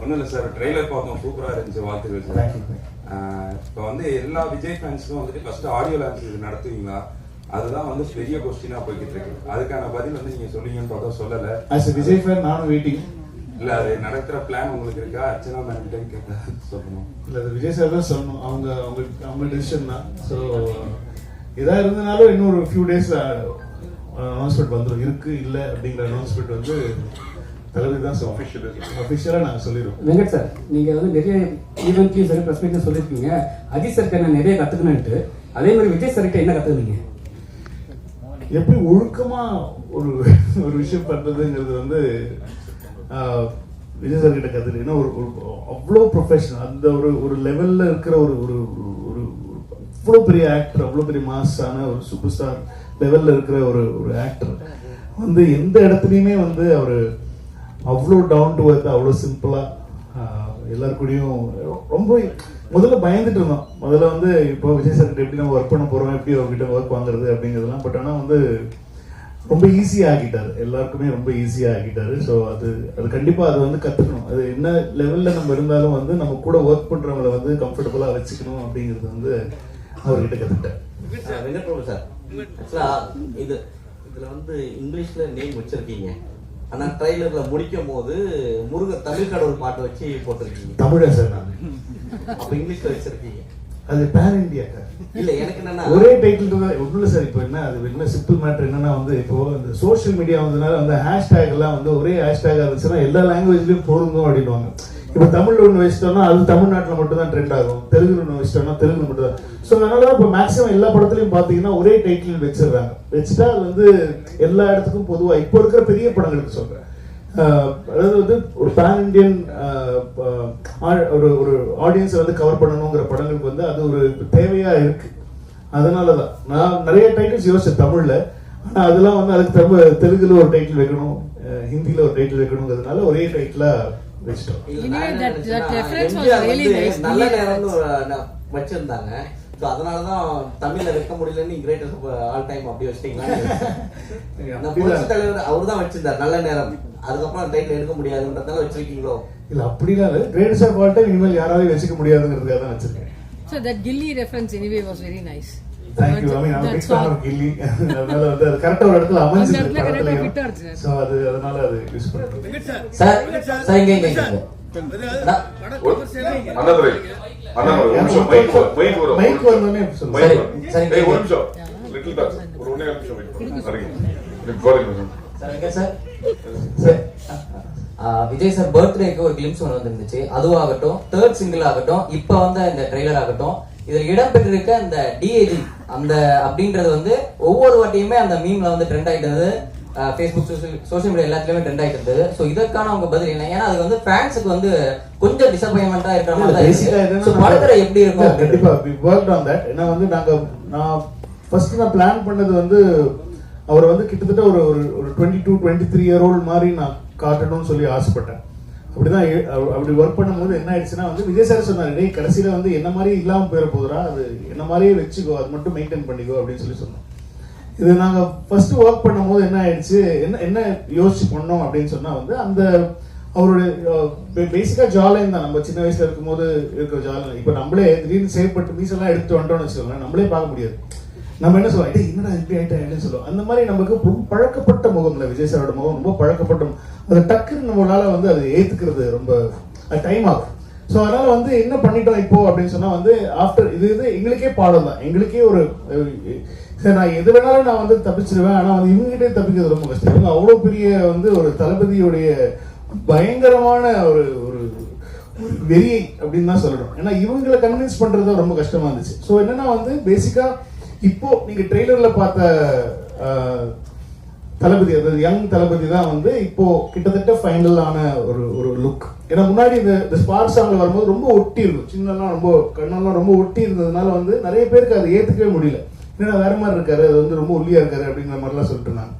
ஒன்றும் இல்லை sir trailer பார்த்தோம் சூப்பராக இருந்துச்சு வாழ்த்துக்கள் சார். இப்போ வந்து எல்லா விஜய் ஃபேன்ஸுக்கும் வந்துட்டு ஃபர்ஸ்ட் ஆடியோ லான்ச் இது நடத்துவீங்களா? அதுதான் வந்து பெரிய கொஸ்டினாக போய்கிட்டு இருக்கு. அதுக்கான பதில் வந்து நீங்கள் சொல்லுவீங்கன்னு பார்த்தா சொல்லலை. ஆஸ் விஜய் ஃபேன் நானும் வெயிட்டிங் இல்லை அது நடக்கிற பிளான் உங்களுக்கு இருக்கா? அர்ச்சனா மேம் கிட்ட சொல்லணும். இல்லை அது விஜய் சார் தான் சொல்லணும். அவங்க அவங்க அவங்க டிசிஷன் தான். ஸோ எதா இருந்தனாலும் இன்னொரு ஃபியூ டேஸ் அனௌன்ஸ்மெண்ட் வந்துடும் இருக்கு இல்லை அப்படிங்கிற அனௌன்ஸ்மெண்ட் வந்து தளபதி தான் அஃபிஷியல் அஃபிஷியலாக நாங்கள் சொல்லிடுவோம் வெங்கட் சார் நீங்க வந்து நிறைய ஈவெண்ட்லயும் சரி ப்ரெஸ் மீட்லையும் சொல்லியிருக்கீங்க அஜித் சார்கிட்ட நான் நிறைய கத்துக்கணுன்ட்டு அதே மாதிரி விஜய் சார்கிட்ட என்ன கத்துக்கினீங்க எப்படி ஒழுக்கமா ஒரு ஒரு விஷயம் பண்றதுங்கிறது வந்து விஜய் சார் கிட்ட கத்துட்டு ஏன்னா ஒரு அவ்வளோ ப்ரொஃபஷனல் அந்த ஒரு ஒரு லெவல்ல இருக்கிற ஒரு ஒரு ஒரு- ஒரு அவ்வளோ பெரிய ஆக்டர் அவ்வளோ பெரிய மாஸான ஒரு சூப்பர் ஸ்டார் லெவல்ல இருக்கிற ஒரு ஒரு ஆக்டர் வந்து எந்த இடத்துலையுமே வந்து அவர் அவ்வளோ டவுன் டு earth அவ்வளோ சிம்பிளா எல்லாரு கூடயும் ரொம்ப முதல்ல பயந்துட்டு இருந்தோம். முதல்ல வந்து இப்போ விஜய் சார் எப்படி நம்ம ஒர்க் பண்ண போறோம் எப்படி அவர்கிட்ட ஒர்க் வாங்குறது அப்படிங்கிறதுலாம் பட் ஆனால் வந்து ரொம்ப ஈஸியா ஆக்கிட்டாரு. எல்லாருக்குமே ரொம்ப ஈஸியா ஆக்கிட்டாரு. ஸோ அது அது கண்டிப்பா அது வந்து கத்துக்கணும். அது என்ன லெவல்ல நம்ம இருந்தாலும் வந்து நம்ம கூட ஒர்க் பண்றவங்கள வந்து கம்ஃபர்டபுளா வச்சுக்கணும் அப்படிங்கிறது வந்து அவர்கிட்ட பிரபு சார் ஆக்சுவலா இது இதுல வந்து இங்கிலீஷ்ல நேம் வச்சிருக்கீங்க. ஆனா ட்ரைலர்ல முடிக்கும் போது முருகன் தமிழ் கடவுள் பாட்டு வச்சு போட்டிருக்கீங்க. தமிழா சார் நான். அப்ப இங்கிலீஷ்ல வச்சிருக்கீங்க. அது பேன் இந்தியா இல்ல எனக்கு என்னன்னா ஒரே டைட்டில் தான் ஒன்றும் இல்லை சார் இப்போ என்ன அது என்ன சிம்பிள் மேட்டர் என்னன்னா வந்து இப்போ இந்த சோஷியல் மீடியா வந்ததுனால அந்த ஹேஷ்டேக் எல்லாம் வந்து ஒரே ஹேஷ்டேக் இருந்துச்சுன்னா எல்லா லாங்குவேஜ்லயும் பொருந்தும் அப்படின்வாங்க இப்போ தமிழ்ல ஒன்று வச்சிட்டோம்னா அது தமிழ்நாட்டில் மட்டும் தான் ட்ரெண்ட் ஆகும். தெலுங்குல ஒன்று வச்சிட்டோம்னா தெலுங்கு மட்டும் தான் ஸோ அதனால இப்போ மேக்ஸிமம் எல்லா படத்துலையும் பார்த்தீங்கன்னா ஒரே டைட்டில் வச்சிடுறாங்க. வச்சுட்டா அது வந்து எல்லா இடத்துக்கும் பொதுவாக இப்போ இருக்கிற பெரிய படங்களுக்கு சொல்றேன். ஆஹ் அதாவது வந்து ஒரு பேன் இண்டியன் ஒரு ஒரு ஆடியன்ஸை வந்து கவர் பண்ணணுங்கிற படங்களுக்கு வந்து அது ஒரு தேவையா இருக்கு. அதனால தான் நான் நிறைய டைட்டில்ஸ் யோசிச்சேன் தமிழ்ல. ஆனா அதெல்லாம் வந்து அதுக்கு தமிழ் தெலுங்குல ஒரு டைட்டில் வைக்கணும் அஹ் ஹிந்தில ஒரு டைட்டில் வைக்கணுங்கிறதுனால ஒரே டைட்டிலா நல்ல நேரம்னு வச்சிருந்தாங்க. So அதனாலதான் தமிழ்ல வைக்க முடியலன்னு கிரேட்டஸ்ட் ஆல் டைம் அப்படி வச்சிட்டீங்களா புரட்சி தலைவர் அவர் தான் வச்சிருந்தார் நல்ல நேரம். அதுக்கப்புறம் டைட்டில் எடுக்க முடியாதுன்றதால வச்சிருக்கீங்களோ? இல்ல அப்படிலாம் இல்லை. கிரேட்ஸ் ஆஃப் ஆல் டைம் இனிமேல் யாராலையும் வச்சுக்க முடியாதுங்கிறதுக்காக தான் வச்சிருக்கேன். So that Gilly reference anyway was very nice. Thank you I mean That's big fan all. Of Ghilli அதனால வந்து அது கரெக்டா ஒரு இடத்துல. ஸோ அது அதனால அது யூஸ் சார் சார் இங்க இங்க இங்க. நான்- அண்ணாதுரை அண்ணா ஒரு நிமிஷம் மைக் வ- மைக் வரும். மைக் வந்தோடனே சொல்லுங்க. மைக் சரி, ஒரு. நிமிஷம். லிட்டில் ஒரு நிமிஷம் எங்க விஜய் சார் பர்த்டேக்கு ஒரு கிளிம்ஸ் ஒன்று வந்துருந்துச்சு. அதுவாகட்டும் தேர்ட் சிங்கிள் ஆகட்டும் இப்போ வந்த இந்த ட்ரெய்லர் ஆகட்டும் இதில் இடம்பெற்றிருக்க இந்த டிஏஜி அந்த அப்படின்றது வந்து ஒவ்வொரு வாட்டியுமே அந்த மீம்ல வந்து ட்ரெண்ட் ஆயிட்டு இருந்தது. ஃபேஸ்புக் சோஷியல் மீடியா எல்லாத்துலயுமே ட்ரெண்ட் ஆயிட்டு இருந்தது. ஸோ இதற்கான உங்க பதில் என்ன? ஏன்னா அது வந்து ஃபேன்ஸுக்கு வந்து கொஞ்சம் டிசப்பாயின்மெண்டா இருக்கிற மாதிரி தான் இருக்கு. படத்துல எப்படி இருக்கும் கண்டிப்பா we worked on that. ஏன்னா வந்து நாங்க நான் ஃபர்ஸ்ட் நான் பிளான் பண்ணது வந்து அவர் வந்து கிட்டத்தட்ட ஒரு ஒரு ஒரு twenty two twenty three year old மாதிரி நான் காட்டணும்னு சொல்லி ஆசைப்பட்டேன். அப்படிதான் அப்படி ஒர்க் பண்ணும்போது என்ன ஆயிடுச்சுன்னா வந்து விஜய் சார் சொன்னாரு கடைசியில் வந்து என்ன மாதிரி இல்லாமல் போயிட போதுரா அது என்ன மாதிரியே வச்சுக்கோ அது மட்டும் மெயின்டைன் பண்ணிக்கோ அப்படின்னு சொல்லி சொன்னோம். இது நாங்கள் ஃபர்ஸ்ட் ஒர்க் பண்ணும்போது என்ன ஆயிடுச்சு என்ன என்ன யோசிச்சு பண்ணோம் அப்படின்னு சொன்னால் வந்து அந்த அவருடைய பேசிக்காக ஜாலைன் தான். நம்ம சின்ன வயசுல இருக்கும்போது இருக்கிற ஜாலைன் இப்போ நம்மளே திடீர்னு சேவ் பண்ணிட்டு மீசெல்லாம் எடுத்து வந்துட்டோம்னு வச்சுக்கோங்களேன் நம்மளே பார்க்க முடியாது. நம்ம என்ன சொல்லுவோம் டேய் என்னடா இப்படி ஆயிட்டா? சொல்லுவோம். அந்த மாதிரி நமக்கு ரொம்ப பழக்கப்பட்ட முகம் இல்லை. விஜய் சாரோட முகம் ரொம்ப பழக்கப்பட்ட அது டக்குன்னு நம்மளால வந்து அது ஏத்துக்கிறது ரொம்ப டைம் ஆகும். ஸோ அதனால வந்து என்ன பண்ணிட்டோம் இப்போ அப்படின்னு சொன்னா வந்து ஆஃப்டர் இது இது எங்களுக்கே பாடம் தான். எங்களுக்கே ஒரு சரி நான் எது வேணாலும் நான் வந்து தப்பிச்சிருவேன். ஆனால் வந்து இவங்ககிட்டே தப்பிக்கிறது ரொம்ப கஷ்டம். இவங்க அவ்வளோ பெரிய வந்து ஒரு தளபதியுடைய பயங்கரமான ஒரு ஒரு வெறியை அப்படின்னு தான் சொல்லணும். ஏன்னா இவங்களை கன்வின்ஸ் பண்ணுறது தான் ரொம்ப கஷ்டமாக இருந்துச்சு. ஸோ என்னன்னா வந்து பேசிக்காக இப்போ நீங்க ட்ரெய்லர்ல பார்த்த தளபதி அதாவது யங் தளபதி தான் வந்து இப்போ கிட்டத்தட்ட ஃபைனலான ஒரு ஒரு லுக் ஏன்னா முன்னாடி இந்த இந்த ஸ்பார் சாங்ல வரும்போது ரொம்ப ஒட்டி இருக்கும் சின்னலாம் ரொம்ப கண்ணெல்லாம் ரொம்ப ஒட்டி இருந்ததுனால வந்து நிறைய பேருக்கு அதை ஏத்துக்கவே முடியல. ஏன்னா வேற மாதிரி இருக்காரு அது வந்து ரொம்ப ஒல்லியா இருக்காரு அப்படிங்கிற மாதிரிலாம் சொல்லிட்டு இருந்தாங்க.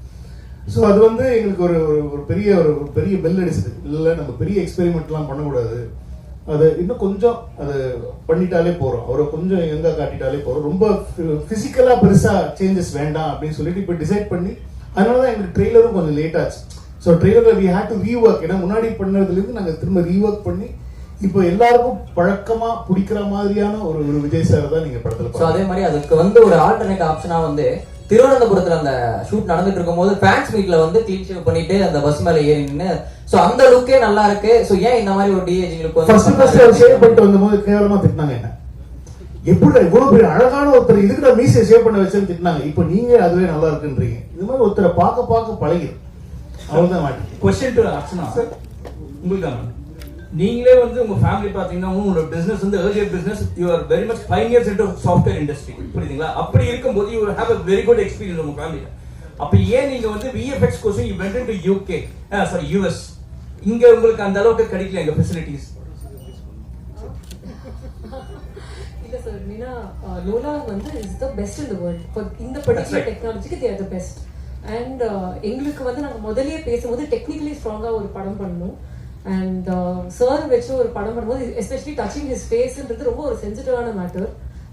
ஸோ அது வந்து எங்களுக்கு ஒரு ஒரு ஒரு பெரிய ஒரு ஒரு பெரிய பெல் அடிச்சது. இல்லை நம்ம பெரிய எக்ஸ்பெரிமெண்ட்லாம் பண்ணக்கூடாது. அது இன்னும் கொஞ்சம் அது பண்ணிட்டாலே போறோம். அவரை கொஞ்சம் எங்க காட்டிட்டாலே போறோம். ரொம்ப பிசிக்கலா பெருசா சேஞ்சஸ் வேண்டாம் அப்படின்னு சொல்லிட்டு இப்போ டிசைட் பண்ணி அதனால தான் எங்களுக்கு ட்ரெய்லரும் கொஞ்சம் லேட் ஆச்சு. ஸோ ட்ரெய்லரில் வி ஹேட் டு ரீஒர்க் ஏன்னா முன்னாடி பண்ணதுலேருந்து நாங்கள் திரும்ப ரீஒர்க் பண்ணி இப்போ எல்லாருக்கும் பழக்கமா பிடிக்கிற மாதிரியான ஒரு ஒரு விஜய் சார் தான் நீங்க படத்துல அதே மாதிரி அதுக்கு வந்து ஒரு ஆல்டர்னேட் ஆப்ஷனா வந்து திருவனந்தபுரத்துல அந்த ஷூட் நடந்துட்டு இருக்கும்போது ஃபேன்ஸ் மீட்ல வந்து க்ளீன் ஷேவ் பண்ணிட்டு அந்த பஸ் மேல ஏறி நின்னு சோ அந்த லுக்கே நல்லா இருக்கு. சோ ஏன் இந்த மாதிரி ஒரு டிஏஜிங் லுக் ஃபர்ஸ்ட் ஃபர்ஸ்ட் அவர் ஷேவ் பண்ணிட்டு வந்தபோது கேவலமா திட்டினாங்க என்ன? எப்படி இவ்வளவு பெரிய அழகான ஒருத்தர் இதுக்கு நான் மீசை ஷேவ் பண்ண வச்சேன்னு திட்டினாங்க. இப்போ நீங்க அதுவே நல்லா இருக்குன்றீங்க. இது மாதிரி ஒருத்தரை பார்க்க பார்க்க பழகிடும் அவ்வளவுதான் மாட்டி கொஸ்டின் டு அர்ச்சனா. உங்களுக்கு நீங்களே வந்து உங்க ஃபேமிலி பாத்தீங்கன்னா உங்களோட பிசினஸ் வந்து earlier business you are very much pioneers into software industry புரியுதுங்களா? அப்படி இருக்கும்போது you have a very good experience உங்க ஃபேமிலில அப்ப ஏன் நீங்க வந்து VFX course you went to UK sorry US இங்க உங்களுக்கு அந்த அளவுக்கு கிடைக்கல எங்க ஃபெசிலிட்டிஸ் சார் மீனா லோலா வந்து is the best in the world for இந்த particular. டெக்னாலஜிக்கு they are the best and எங்களுக்கு வந்து நாங்கள் முதல்லயே பேசும்போது டெக்னிக்கலி ஸ்ட்ராங்காக ஒரு படம் பண்ணணும். அண்ட் சார் um, வச்சு ஒரு படம் பண்ணும்போது எஸ்பெஷலி டச்சிங் ஹிஸ் ஃபேஸ்ன்றது ரொம்ப ஒரு சென்சிட்டிவான மேட்டர்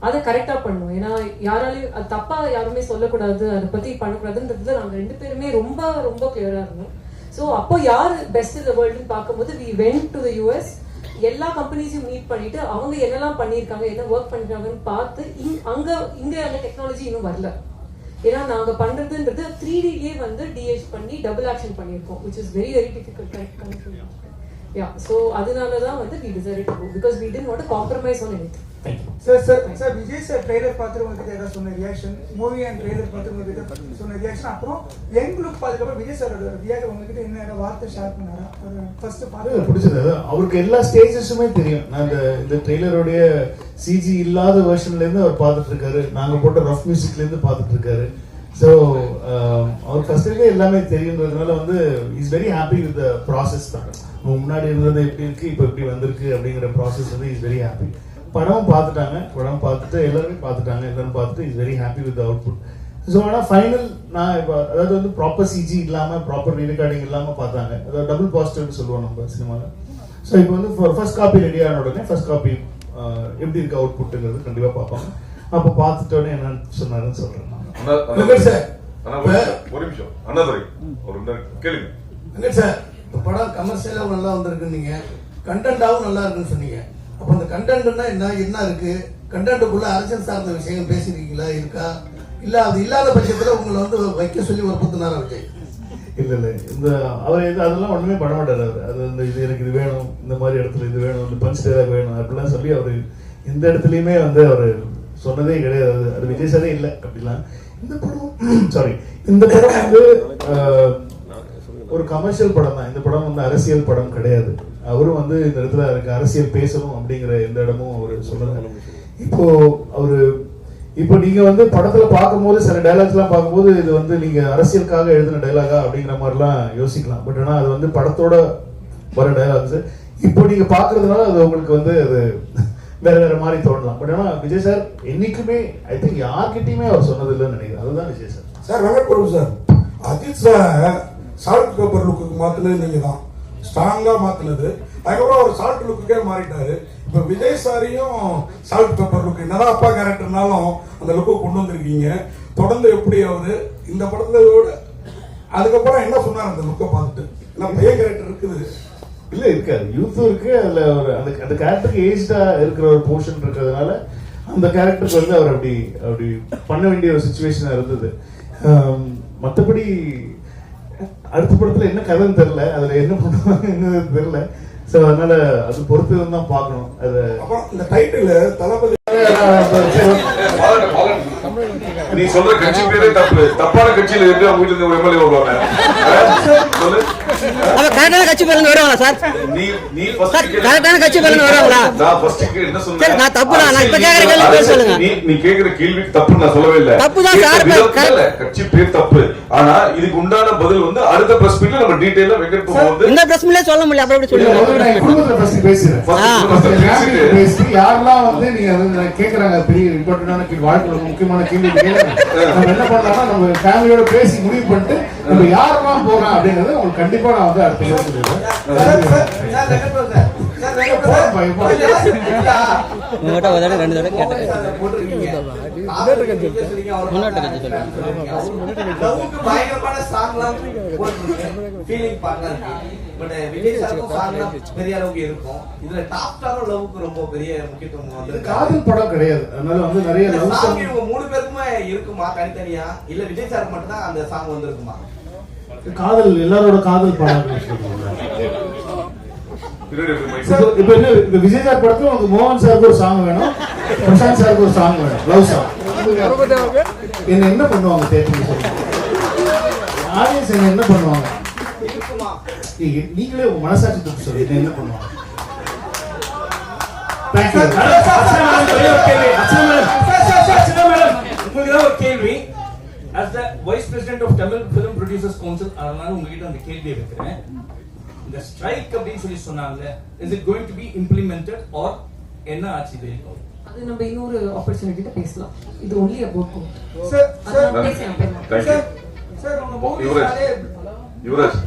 அதை கரெக்டாக பண்ணும். ஏன்னா யாராலையும் அது தப்பாக யாருமே சொல்லக்கூடாது அதை பற்றி பண்ணக்கூடாதுன்றது நாங்கள் ரெண்டு பேருமே ரொம்ப ரொம்ப கிளியராக இருந்தோம். ஸோ அப்போ யார் பெஸ்ட் இந்த வேர்ல்டுன்னு பார்க்கும்போது we went to the US எல்லா கம்பெனிஸையும் மீட் பண்ணிட்டு அவங்க என்னெல்லாம் பண்ணியிருக்காங்க என்ன ஒர்க் பண்ணிருக்காங்கன்னு பார்த்து இங் அங்கே இங்கே அந்த டெக்னாலஜி இன்னும் வரல. ஏன்னா நாங்கள் பண்ணுறதுன்றது த்ரீ டிலேயே வந்து டிஹெச் பண்ணி டபுள் ஆக்ஷன் பண்ணியிருக்கோம் which is very very difficult yeah so அதனால தான் வந்து we decide to go because we don't want compromise on any sir sir sir Vijay sir trailer பார்த்துட்டு உங்ககிட்ட ஏதாவது சொன்ன ரியாக்ஷன் மூவி அண்ட் ட்ரெய்லர் பார்த்து உங்ககிட்ட சொன்ன ரியாக்ஷன் அப்புறம் யங் லுக் பார்த்ததுக்கப்புறம் விஜய் சாரோட ரியாக்ட் உங்ககிட்ட என்ன வார்த்தை ஷேர் பண்ணாரா? ஒரு ஃபர்ஸ்ட் பார்த்து பிடிச்சது அவருக்கு எல்லா ஸ்டேஜஸுமே தெரியும். நான் இந்த இந்த ட்ரெய்லருடைய சிஜி இல்லாத வெர்ஷன்ல இருந்து அவர் பார்த்துட்டு இருக்காரு. நாங்க போட்ட ரஃப் மியூசிக்ல இருந்து பார்த்துட்டு இருக்காரு. ஸோ um, அவர் ஃபர்ஸ்ட்லேயே எல்லாமே தெரியுன்றதுனால வந்து is very happy with the process தான். முன்னாடி இருந்தது எப்படி இருக்கு இப்போ எப்படி வந்திருக்கு அப்படிங்கிற ப்ராசஸ் வந்து இஸ் வெரி ஹாப்பி படம் பார்த்துட்டாங்க படம் பார்த்துட்டு எல்லாருமே பார்த்துட்டாங்க எல்லாரும் பார்த்துட்டு is very happy with output so ஆனால் ஃபைனல் நான் இப்போ அதாவது வந்து ப்ராப்பர் சிஜி இல்லாமல் ப்ராப்பர் ரீரெக்கார்டிங் இல்லாமல் பார்த்தாங்க. அதாவது டபுள் பாசிட்டிவ்னு சொல்லுவோம் நம்ம சினிமாவில் ஸோ இப்போ வந்து ஃபர்ஸ்ட் காப்பி ரெடி ஆன உடனே ஃபர்ஸ்ட் காப்பி எப்படி இருக்கு அவுட்புட்டுங்கிறது கண்டிப்பாக பார்ப்பாங்க. அப்போ பார்த்துட்டோன்னே என்னன்னு சொன்னாருன்னு சொல்கிறேன் ஒரு நிமிஷம், ஒரு அண்ணாதுரை ஒரு நிமிடம் கேளுங்க. வெங்கட் சார்? இந்த படம் கமர்ஷியலாகவும் நல்லா வந்திருக்கு நீங்க கண்டென்ட்டாகவும் நல்லா இருக்குன்னு சொன்னீங்க. அப்போ அந்த கண்டென்ட்னா என்ன என்ன இருக்கு? கண்டென்ட்டுக்குள்ள அரசியல் சார்ந்த விஷயங்கள் பேசியிருக்கீங்களா? இருக்கா? இல்ல அது இல்லாத பட்சத்துல உங்களை வந்து வைக்க சொல்லி வற்புறுத்தினாரா விஜய் இல்ல இல்ல. இந்த அவர் இது அதெல்லாம் ஒண்ணுமே பண்ண மாட்டாரு அவர். அது வந்து இது எனக்கு இது வேணும் இந்த மாதிரி இடத்துல இது வேணும் இந்த பஞ்ச் வேணும் அப்படிலாம் சொல்லி அவர் எந்த இடத்துலயுமே வந்து அவர் சொன்னதே கிடையாது. அது- அது விஜய் சாரே இல்லை அப்படிலாம். இந்த படம் சாரி இந்த படம் வந்து ஒரு கமர்ஷியல் படம் தான். இந்த படம் வந்து அரசியல் படம் கிடையாது. அவரும் வந்து இந்த இடத்துல எனக்கு அரசியல் பேசணும் அப்படிங்கிற எந்த இடமும் அவர் சொல்லல. இப்போ அவரு இப்போ நீங்க வந்து படத்துல பார்க்கும்போது சில டைலாக்ஸ் எல்லாம் பார்க்கும்போது இது வந்து நீங்க அரசியலுக்காக எழுதின டைலாகா அப்படிங்கிற மாதிரிலாம் யோசிக்கலாம். பட் ஆனா அது வந்து படத்தோட வர டைலாக்ஸ் இப்போ நீங்க பாக்குறதுனால அது உங்களுக்கு வந்து அது வேற வேற மாதிரி தோணலாம். பட் ஆனால் விஜய் சார் என்னைக்குமே ஐ திங்க் யார்கிட்டயுமே அவர் சொன்னது இல்லைன்னு நினைக்கிறேன். அதுதான் Vijay sir sir Venkat sir Ajith sir salt pepper look மாத்தினது நீங்க தான். ஸ்ட்ராங்கா மாத்தினது. அதுக்கப்புறம் அவர் சால்ட் லுக்குக்கே மாறிட்டாரு. இப்ப விஜய் சாரையும் சால்ட் பேப்பர் லுக் என்னதான் அப்பா கேரக்டர்னாலும் அந்த லுக்கு கொண்டு வந்திருக்கீங்க. தொடர்ந்து எப்படி அவரு இந்த படத்துல அதுக்கப்புறம் என்ன சொன்னார் அந்த லுக்கை பார்த்துட்டு? நம்ம பையன் கேரக்டர் இருக்குது? இல்ல இருக்காது யூத்தும் இருக்கு. அதுல ஒரு அந்த அந்த கேரக்டருக்கு ஏஜ்டா இருக்கிற ஒரு போர்ஷன் இருக்கிறதுனால அந்த கேரக்டருக்கு வந்து அவர் அப்படி அப்படி பண்ண வேண்டிய ஒரு சுச்சுவேஷனா இருந்தது. மத்தபடி அடுத்த படத்துல என்ன கதைன்னு தெரியல. அதுல என்ன பண்ணுவாங்க தெரியல. சோ அதனால அது பொறுத்து தான் பார்க்கணும். அது இந்த டைட்டில் தளபதி. நீ சொல்ற கட்சி பேரே தப்பு. தப்பான கட்சியில இருந்து அவங்க வீட்டுல இருந்து ஒரு எம்எல்ஏ வருவாங்க. ஆ? சொல்லு கரெக்டான கட்சி பேருந்து வருவாங்களா சார் நீ நீ first சார், ஆன கட்சி பேருந்து வருவாங்களா? நான் first கே- என்ன சொன்னேன்? சரி, நான் தப்பு தான். நான் இப்ப கேக்குற கேள்வி பேர் சொல்லுங்க. நீ நீ கேக்குற கேள்விக்கு தப்பு நான் சொல்லவே இல்ல தப்பு தான் சார். கட்சி பேர் தப்பு ஆனா இதுக்கு உண்டான பதில் வந்து அடுத்த பிரஸ் மீட்ல நம்ம டீடைலா வெங்கட் வந்து இந்த பிரஸ் மீட்ல சொல்ல முடியல அப்புறம் எப்படி சொல்லுங்க பேசுறேன். குடும்பத்தை பேசிட்டு பேசிட்டு யாரெல்லாம் வந்து நீங்க கேக்குறாங்க பெரிய இம்பார்ட்டன்டான கேள்வி வாழ்க்கையில முக்கியமான கேள்வி நம்ம என்ன பண்ணலாம்னா நம்ம ஃபேமிலியோட பேசி முடிவு பண்ணிட்டு நம்ம யாரெல்லாம் போறோம் அப்படிங்கறத உங்களுக்கு கண்டிப்பா நான் வந்து அடுத்த ஒரு தடவை ரெண்டு தடவை காதல் படம் கிடையாது. அதனால வந்து நிறைய மூணு பேருக்குமே இருக்குமா தனித்தனியா? இல்ல விஜய் சார் மட்டும் தான் அந்த சாங் வந்திருக்குமா? காதல் எல்லாரோட காதல் mic. இப்போ என்ன இப்போ விஜய் சார் படத்துல உங்களுக்கு மோகன் சாருக்கு ஒரு சாங் வேணும் பிரசாந்த் சாருக்கு ஒரு சாங் வேணும் லவ் சாங் என்ன என்ன பண்ணுவாங்க தேட்டர் ஆடியன்ஸ் என்ன என்ன பண்ணுவாங்க நீங்களே உங்க மனசாட்சி தூக்கி சொல்லி என்ன என்ன பண்ணுவாங்க உங்களுக்கு தான் ஒரு கேள்வி as the vice president of Tamil Film Producers Council அதனால உங்ககிட்ட அந்த கேள்வியை வைக்கிறேன். இந்த ஸ்ட்ரைக் அப்படின்னு சொல்லி சொன்னாங்க is it going to be implemented or என்ன ஆச்சு இது வரைக்கும்? அது நம்ம இன்னொரு ஆப்பர்ச்சுனிட்டிட்ட பேசலாம். இது ஒன்லி அபவுட் சார் சார் அதனால பேசலாம் அப்புறமா. Thank you. சார் உங்க யுவராஜ் மூவிஸ்னாலே யுவராஜ்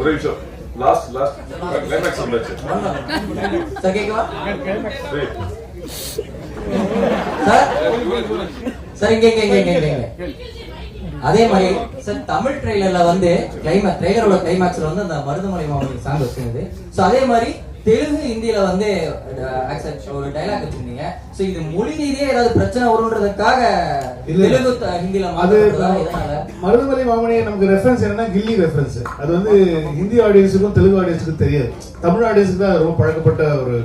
ஒரே நிமிஷம். லாஸ்ட் லாஸ்ட் கிளைமேக்ஸ் சொல்லாச்சு சார் கேட்கவா சரி. சார் இங்க இங்க இங்க இங்க. அதே மாதிரி சார் தமிழ் ட்ரெய்லர்ல வந்து கிளைமேக்ஸ் ட்ரெய்லரோட கிளைமேக்ஸ்ல வந்து அந்த மருதமலை மாவட்டம் சாங் வச்சிருந்தது. சோ அதே மாதிரி தெலுங்கு ஹிந்தில வந்து ஒரு டைலாக் வச்சிருந்தீங்க. சோ இது மொழி ரீதியா ஏதாவது பிரச்சனை வரும்ன்றதுக்காக. தெலுங்கு ஹிந்தில அது மருதமலை மாமணி நமக்கு ரெஃபரன்ஸ் என்னன்னா கில்லி ரெஃபரன்ஸ் அது வந்து ஹிந்தி ஆடியன்ஸுக்கும் தெலுங்கு ஆடியன்ஸுக்கும் தெரியாது. தமிழ் ஆடியன்ஸுக்கு தான் ரொம்ப பழக்கப்பட்ட ஒரு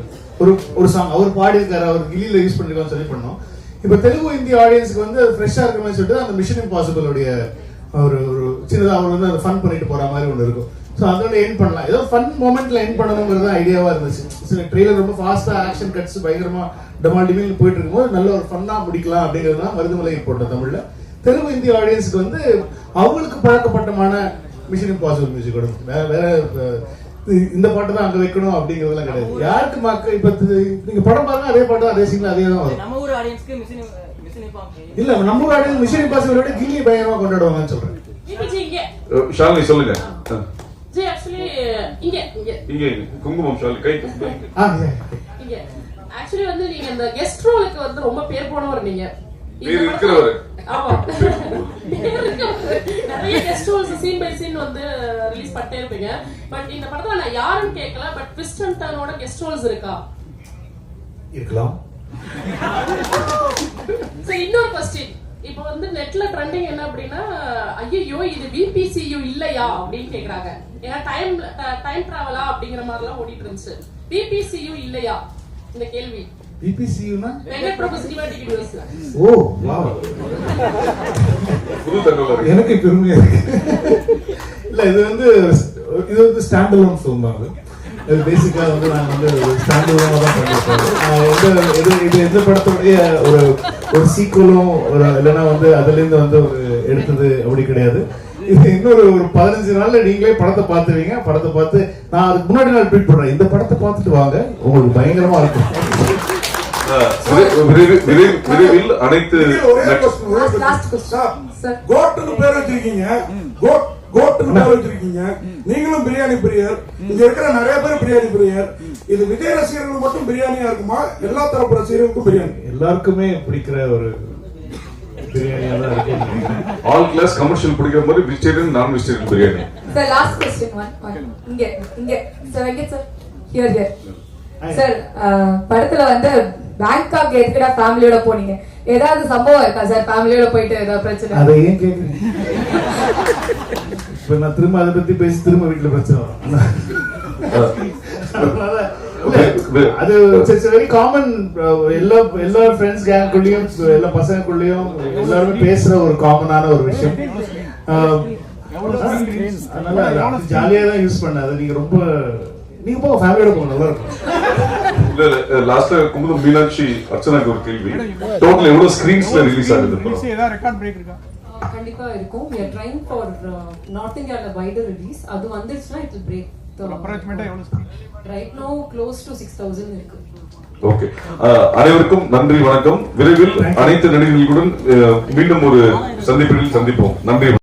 ஒரு ஒரு சாங் அவர் பாடியிருக்காரு அவர் கில்லியில் யூஸ் பண்ணிருக்கான்னு சொல்லி பண்ணோம். இப்போ தெலுங்கு ஹிந்தி ஆடியன்ஸ்க்கு வந்து அது ஃப்ரெஷ்ஷாக இருக்கிற மாதிரி சொல்லிட்டு அந்த மிஷன் இம்பாசிபிளுடைய ஒரு ஒரு சின்னதாக அவர் வந்து அதை ஃபன் பண்ணிட்டு போற மாதிரி ஒன்று இருக்கும். ஸோ அதோட என் பண்ணலாம். ஏதோ ஃபன் மூமெண்ட்ல என் பண்ணணுங்கிறது ஐடியாவா இருந்துச்சு. சில ட்ரெய்லர் ரொம்ப ஃபாஸ்டா ஆக்ஷன் கட்ஸ் பயங்கரமா டமால் டிமில் போயிட்டு இருக்கும்போது நல்ல ஒரு ஃபன்னா முடிக்கலாம் அப்படிங்கிறது தான் மருதுமலை போட்டோம் தமிழ்ல. தெலுங்கு இந்திய ஆடியன்ஸ்க்கு வந்து அவங்களுக்கு பழக்கப்பட்டமான மிஷன் இம்பாசிபிள் மியூசிக் வேற வேற இந்த பாட்டு தான் அங்க வைக்கணும் அப்படிங்கிறதுலாம் கிடையாது. யாருக்கு மக்கள் இப்ப நீங்க படம் பாருங்க அதே பாட்டு அதே சீன்ல அதே தான் வரும். ஆடியன்ஸ்க்கு மிஷின் மிஷின் இல்ல நம்ம ஆடியன்ஸ் மிஷன் இம்பாசிபிள் விட கில்லி பயங்கரமா கொண்டாடுவாங்கன்னு சொல்றேன். ஷாலினி சொல்லுங்க. அஹ், ஜி ஆக்சுவலி இங்க இங்க. இங்க இங்க. குங்குமம் ஷாலினி கை கை. ஆ, yeah. இங்க. ஆக்சுவலி வந்து நீங்க இந்த கெஸ்ட் ரோலுக்கு வந்து ரொம்ப பேர் போனவர் நீங்க. பேர் இருக்கிறவரு. ஆமா. நிறைய guest roles scene by scene வந்து ரிலீஸ் பண்ணிட்டே இருப்பீங்க. பட் இந்த படத்துல நான் யாருன்னு கேட்கல பட் ட்விஸ்ட் அண்ட் டர்னோட கெஸ்ட் ரோல்ஸ் இருக்கா? இருக்கலாம். இன்னொரு கொஸ்டின் இப்போ வந்து நெட்ல ட்ரெண்டிங் என்ன அப்படின்னா ஐயோ இது விபிசியு இல்லையா அப்படின்னு கேக்குறாங்க. ஏன்னா டைம் டைம் டிராவலா அப்படிங்கிற மாதிரிலாம் ஓடிட்டு இருந்துச்சு. விபிசியு இல்லையா? இந்த கேள்வி. பிபிசியூனா வெங்கட் பிரபு சினிமா டிக்கெட் யூஸ்ல ஓ வாவ். புது தகவல் இருக்கு. எனக்கு பெருமையா இருக்கு. இல்ல இது வந்து இது வந்து ஸ்டாண்ட் அலோன் ஃபிலிம் தான் இது பேசிக்கா வந்து நாங்க வந்து ஸ்டாண்ட் அலோனா தான் பண்ணிருக்கோம் நான் எந்த இது இது எந்த படத்துடைய ஒரு ஒரு சீக்குவலும் ஒரு இல்லைன்னா வந்து அதுல இருந்து வந்து ஒரு எடுத்தது அப்படி கிடையாது. இது இன்னொரு ஒரு பதினஞ்சு நாள்ல நீங்களே படத்தை பார்த்துருவீங்க. படத்தை பார்த்து நான் அதுக்கு முன்னாடி நாள் ட்வீட் பண்றேன். இந்த படத்தை பார்த்துட்டு வாங்க. உங்களுக்கு பயங்கரமா இருக்கும். விரைவில் அனைத்து கோட்டுன்னு பேர் வச்சிருக்கீங்க. நீங்களும் பிரியாணி பிரியர். இங்க இருக்கிற நிறைய பேர் பிரியாணி பிரியர். இது விஜய் ரசிகர்கள் மட்டும் பிரியாணியா இருக்குமா? எல்லா தரப்பு ரசிகர்களுக்கும் பிரியாணி. எல்லாருக்குமே பிடிக்கிற ஒரு ஆல் கிளாஸ் கமர்ஷியல் பிடிக்கிற மாதிரி வெஜிடேரியன் நான் vegetarian biryani sir last one one இங்க இங்க. Sir Venkat sir here here sir படத்துல வந்து பேங்காக் எதுக்குடா ஃபேமிலியோட போனீங்க. ஏதாவது சம்பவம் இருக்கா சார் ஃபேமிலியோட போயிட்டு ஏதாவது பிரச்சனை? அதை ஏன் கேக்குறீங்க? இப்ப நான் திரும்ப அதை பத்தி பேசி திரும்ப வீட்டுல பிரச்சனை வரும். அது வெரி காமன் எல்லா எல்லா ஃப்ரெண்ட்ஸ் கேங்குள்ளயும் எல்லா பசங்களுக்குள்ளயும் எல்லாருமே பேசுற ஒரு காமனான ஒரு விஷயம். அதனால ஜாலியா தான் யூஸ் பண்ண அதை நீங்க ரொம்ப நீங்க போங்க ஃபேமிலியோட போங்க நல்லா இருக்கும். இல்ல இல்ல லாஸ்ட்ல குமுதம் மீனாட்சி அர்ச்சனாக்கு ஒரு கேள்வி. டோட்டல் எவ்வளவு ஸ்கிரீன்ஸ்ல ரிலீஸ் ஆகுது கண்டிப்பா இருக்கும். We are trying for north இந்தியால வைடர் ரிலீஸ் அது வந்துருச்சுன்னா இட் will break அப்ராக்சிமேட்டா எவ்வளவு right no close to six thousand இருக்கு. ஓகே அனைவருக்கும் நன்றி வணக்கம். விரைவில் அனைத்து நடிகர்களுடன் அஹ், மீண்டும் ஒரு சந்திப்பில் சந்திப்போம். நன்றி.